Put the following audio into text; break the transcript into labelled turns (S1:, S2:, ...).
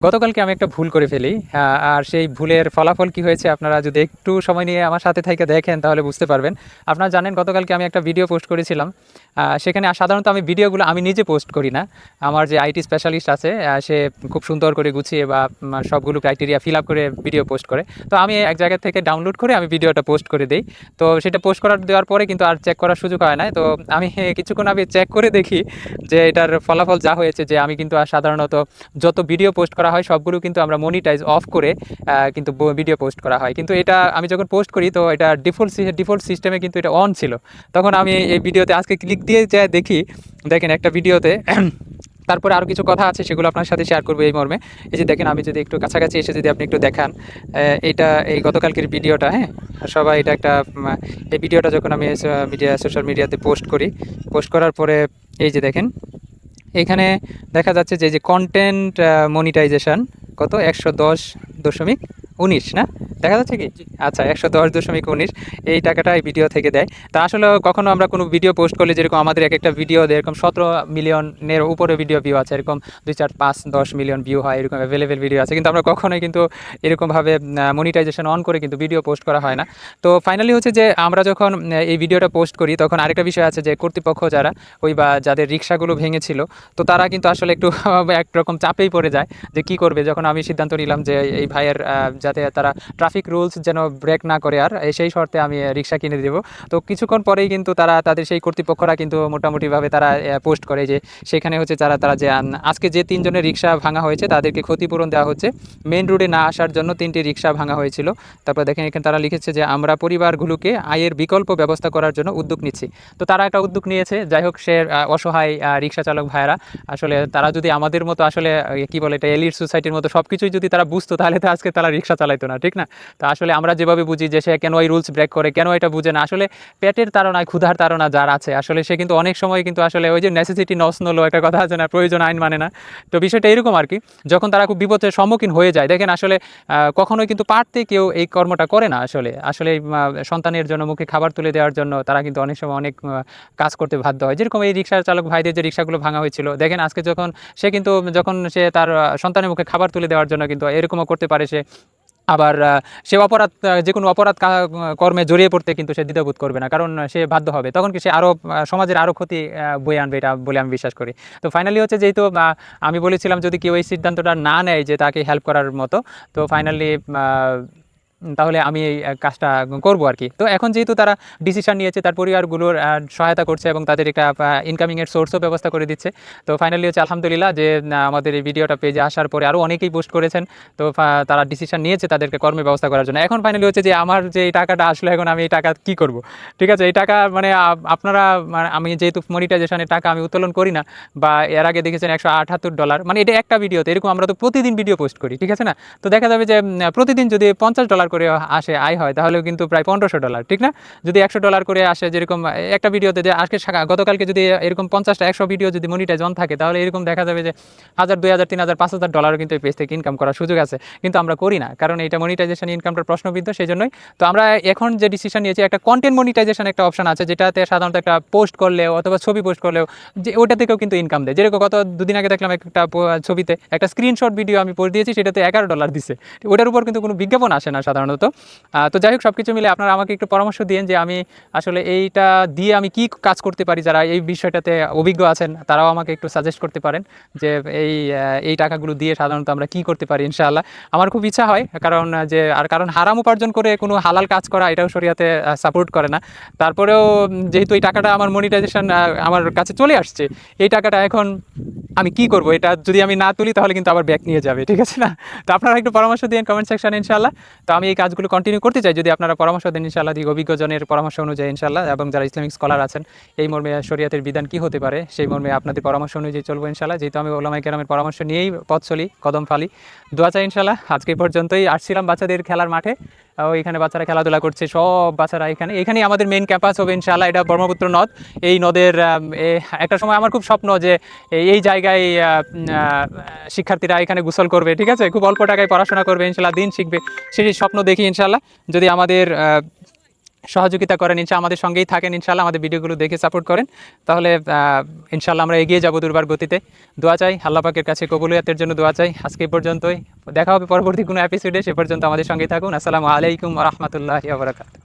S1: গতকালকে আমি একটা ভুল করে ফেলি। আহ, আর সেই ভুলের ফলাফল কি হয়েছে আপনারা যদি একটু সময় নিয়ে আমার সাথে থেকে দেখেন তাহলে বুঝতে পারবেন। আপনারা জানেন গতকালকে আমি একটা ভিডিও পোস্ট করেছিলাম। সেখানে সাধারণত আমি ভিডিওগুলো আমি নিজে পোস্ট করি না। আমার যে আইটি স্পেশালিস্ট আছে সে খুব সুন্দর করে গুছিয়ে বা সবগুলো ক্রাইটেরিয়া ফিল আপ করে ভিডিও পোস্ট করে। তো আমি এক জায়গা থেকে ডাউনলোড করে আমি ভিডিওটা পোস্ট করে দিই। তো সেটা পোস্ট করার দেওয়ার পরে কিন্তু আর চেক করার সুযোগ হয় না তো আমি কিছুক্ষণ আগে চেক করে দেখি যে এটার ফলাফল যা হয়েছে, যে আমি কিন্তু আর সাধারণত যত ভিডিও পোস্ট করা হয়, সবগুলো কিন্তু আমরা মনিটাইজ অফ করে কিন্তু ভিডিও পোস্ট করা হয়। কিন্তু এটা আমি যখন পোস্ট করি, তো এটা ডিফল্ট ডিফল্ট সিস্টেমে কিন্তু এটা অন ছিল। তখন আমি এই ভিডিওতে আজকে ক্লিক দিয়ে যা দেখি, দেখেন একটা ভিডিওতে, তারপরে আরও কিছু কথা আছে সেগুলো আপনার সাথে শেয়ার করব এই মর্মে। এই যে দেখেন, আমি যদি একটু কাছাকাছি এসে যদি আপনি একটু দেখান এটা এই গতকালকের ভিডিওটা হ্যাঁ? সবাই এটা একটা এই ভিডিওটা যখন আমি মিডিয়া সোশ্যাল মিডিয়াতে পোস্ট করি পোস্ট করার পরে এই যে দেখেন, এখানে দেখা যাচ্ছে যে যে কন্টেন্ট মনিটাইজেশন কত? একশো দশ দশমিক উনিশ না? দেখা যাচ্ছে কি? আচ্ছা একশো দশ দশমিক উনিশ এই টাকাটা এই ভিডিও থেকে দেয়। তা আসলে কখনো আমরা কোনো ভিডিও পোস্ট করলে যেরকম আমাদের এক একটা ভিডিও এরকম সতেরো মিলিয়নের উপরে ভিডিও ভিউ আছে এরকম দুই চার পাঁচ দশ মিলিয়ন ভিউ হয় এরকম অ্যাভেলেবেল ভিডিও আছে। কিন্তু আমরা কখনোই কিন্তু এরকমভাবে মনিটাইজেশন অন করে কিন্তু ভিডিও পোস্ট করা হয় না। তো ফাইনালি হচ্ছে যে আমরা যখন এই ভিডিওটা পোস্ট করি তখন আরেকটা বিষয় আছে যে কর্তৃপক্ষ যারা ওই বা যাদের রিক্সাগুলো ভেঙেছিল তো তারা কিন্তু আসলে একটু একরকম চাপেই পড়ে যায় যে কি করবে। যখন আমি সিদ্ধান্ত নিলাম যে এই ভাইয়ের যাতে তারা ট্রাফিক রুলস যেন ব্রেক না করে আর সেই শর্তে আমি রিক্সা কিনে দেবো। তো কিছুক্ষণ পরেই কিন্তু তারা, তাদের সেই কর্তৃপক্ষরা কিন্তু মোটামুটিভাবে তারা পোস্ট করে যে সেখানে হচ্ছে যারা তারা যে আজকে যে তিনজনের রিক্সা ভাঙা হয়েছে তাদেরকে ক্ষতিপূরণ দেওয়া হচ্ছে। মেন রোডে না আসার জন্য তিনটি রিক্সা ভাঙা হয়েছিল। তারপর দেখেন এখানে তারা লিখেছে যে, আমরা পরিবারগুলোকে আয়ের বিকল্প ব্যবস্থা করার জন্য উদ্যোগ নিচ্ছি। তো তারা একটা উদ্যোগ নিয়েছে। যাই হোক, সে অসহায় রিক্সা চালক ভাইয়েরা, আসলে তারা যদি আমাদের মতো আসলে কি বলে এটা এলিট সোসাইটির মতো সব কিছুই যদি তারা বুঝতো, তাহলে তো আজকে তারা রিক্সা চালাইতো না, ঠিক না? তো আসলে আমরা যেভাবে বুঝি যে সে কেন এই রুলস ব্রেক করে, কেন এটা বুঝে না, আসলে পেটের তাড়নায়, ক্ষুধার তাড়না যার আছে, আসলে সে কিন্তু অনেক সময় কিন্তু আসলে ওই যে নেসেসিটি নস নলো একটা কথা আছে না, প্রয়োজন আইন মানে না। তো বিষয়টা এরকম আর কি, যখন তারা খুব বিপদের সম্মুখীন হয়ে যায়, দেখেন আসলে কখনোই কিন্তু পারতে কেউ এই কর্মটা করে না আসলে। আসলে সন্তানের জন্য মুখে খাবার তুলে দেওয়ার জন্য তারা কিন্তু অনেক সময় অনেক কাজ করতে বাধ্য হয়। যেরকম এই রিক্সার চালক ভাইদের যে রিক্সাগুলো ভাঙা হয়েছিল, দেখেন আজকে যখন সে কিন্তু, যখন সে তার সন্তানের মুখে খাবার তুলে দেওয়ার জন্য কিন্তু এরকমও করতে পারে সে। আবার সে অপরাধ যে কোনো অপরাধ কর্মে জড়িয়ে পড়তে কিন্তু সে দ্বিধাবোধ করবে না, কারণ সে বাধ্য হবে। তখন কি সে আরও সমাজের আরও ক্ষতি বয়ে আনবে এটা বলে আমি বিশ্বাস করি। তো ফাইনালি হচ্ছে যেহেতু আমি বলেছিলাম যদি কেউ এই সিদ্ধান্তটা না নেয় যে তাকে হেল্প করার মতো, তো ফাইনালি তাহলে আমি এই কাজটা করব আর কি। তো এখন যেহেতু তারা ডিসিশন নিয়েছে, তার পরিবারগুলোর সহায়তা করছে এবং তাদের একটা ইনকামিংয়ের সোর্সও ব্যবস্থা করে দিচ্ছে। তো ফাইনালি হচ্ছে আলহামদুলিল্লাহ যে আমাদের এই ভিডিওটা পেজে আসার পরে আরও অনেকেই পোস্ট করেছেন। তো তারা ডিসিশন নিয়েছে তাদেরকে কর্মে ব্যবস্থা করার জন্য। এখন ফাইনালি হচ্ছে যে, আমার যে এই টাকাটা আসলে, এখন আমি এই টাকা কি করব? ঠিক আছে, এই টাকা মানে আপনারা মানে আমি যেহেতু মনিটাইজেশনের টাকা আমি উত্তোলন করি না, বা এর আগে দেখেছেন একশো আটাত্তর ডলার মানে এটা একটা ভিডিওতে এরকম আমরা তো প্রতিদিন ভিডিও পোস্ট করি, ঠিক আছে না? তো দেখা যাবে যে প্রতিদিন যদি পঞ্চাশ ডলার করে আসে, আয় হয়, তাহলেও কিন্তু প্রায় পনেরোশো ডলার ঠিক না? যদি একশো ডলার করে আসে, যেরকম, একটা ভিডিওতে যে আজকে গতকালকে যদি এরকম পঞ্চাশটা, একশো ভিডিও যদি মনিটাইজ অন থাকে, তাহলে এরকম দেখা যাবে যে হাজার, দুই হাজার, তিন হাজার, পাঁচ হাজার ডলারও কিন্তু এই পেজ থেকে ইনকাম করার সুযোগ আছে। কিন্তু আমরা করি না, কারণ এটা মনিটাইজেশন ইনকামটার প্রশ্নবিদ্ধ সেই জন্যই তো আমরা এখন যে ডিসিশন নিয়েছি, একটা কন্টেন্ট মনিটাইজেশন একটা অপশন আছে, যেটাতে সাধারণত একটা পোস্ট করলেও অথবা ছবি পোস্ট করলেও যে, ওটা থেকেও কিন্তু ইনকাম দেয়। যেরকম গত দুদিন আগে দেখলাম একটা ছবিতে একটা স্ক্রিনশট ভিডিও আমি পোস্ট দিয়েছি, সেটাতে এগারো ডলার দিছে। ওটার উপর কিন্তু কোনো বিজ্ঞাপন আসে না সাধারণত। আহ, তো যাই হোক সব কিছু মিলে আপনারা আমাকে একটু পরামর্শ দিন যে আমি আসলে এইটা দিয়ে আমি কি কাজ করতে পারি যারা এই বিষয়টাতে অভিজ্ঞ আছেন তারাও আমাকে একটু সাজেস্ট করতে পারেন যে এই এই টাকাগুলো দিয়ে সাধারণত আমরা কি করতে পারি ইনশাআল্লাহ। আমার খুব ইচ্ছা হয় কারণ যে আর কারণ হারাম উপার্জন করে কোনো হালাল কাজ করা এটাও শরিয়াতে সাপোর্ট করে না। তারপরেও যেহেতু এই টাকাটা আমার মনিটাইজেশন আমার কাছে চলে আসছে এই টাকাটা এখন আমি কি করব? এটা যদি আমি না তুলি, তাহলে কিন্তু আবার ব্যাক নিয়ে যাবে, ঠিক আছে না? তো আপনারা একটু পরামর্শ দিন কমেন্ট সেকশনে ইনশাল্লাহ তো আমি এই কাজগুলো কন্টিনিউ করতে চাই, যদি আপনারা পরামর্শ দেন ইনশাল্লাহ দিক অভিজ্ঞজনের পরামর্শ অনুযায়ী ইনশাল্লাহ এবং যারা ইসলামিক স্কলার আছেন, এই মর্মে শরিয়াতের বিধান কি হতে পারে, সেই মর্মে আপনাদের পরামর্শ অনুযায়ী চলবো ইনশাল্লাহ যেহেতু আমি ওলামাই কেরামের পরামর্শ নিয়েই পথ চলি, কদম ফালি। দোয়া চাই ইনশাল্লাহ আজকে পর্যন্তই। আসছিলাম বাচ্চাদের খেলার মাঠে। এখানে বাচ্চারা খেলাধুলা করছে, সব বাচ্চারা এখানে, এখানেই আমাদের মেন ক্যাম্পাস হবে ইনশাল্লাহ এটা ব্রহ্মপুত্র নদ। এই নদের একটা সময় আমার খুব স্বপ্ন যে এই- জায়গায় শিক্ষার্থীরা এখানে গোসল করবে, ঠিক আছে? খুব অল্প টাকায় পড়াশোনা করবে ইনশাল্লাহ দিন শিখবে, সেই স্বপ্ন দেখি ইনশাল্লাহ যদি আমাদের সহযোগিতা করেন ইনশা আমাদের সঙ্গেই থাকেন ইনশাআল্লাহ আমাদের ভিডিওগুলো দেখে সাপোর্ট করেন। তাহলে আহ, ইনশাল্লাহ আমরা এগিয়ে যাব দুর্বার গতিতে। দোয়া চাই আল্লাহ পাকের কাছে কবুলিয়াতের জন্য দোয়া চাই। আজকে পর্যন্তই। দেখা হবে পরবর্তী কোনো এপিসোডে সে পর্যন্ত আমাদের সঙ্গেই থাকুন। আসসালামু আলাইকুম রহমতুল্লাহ বারাকাত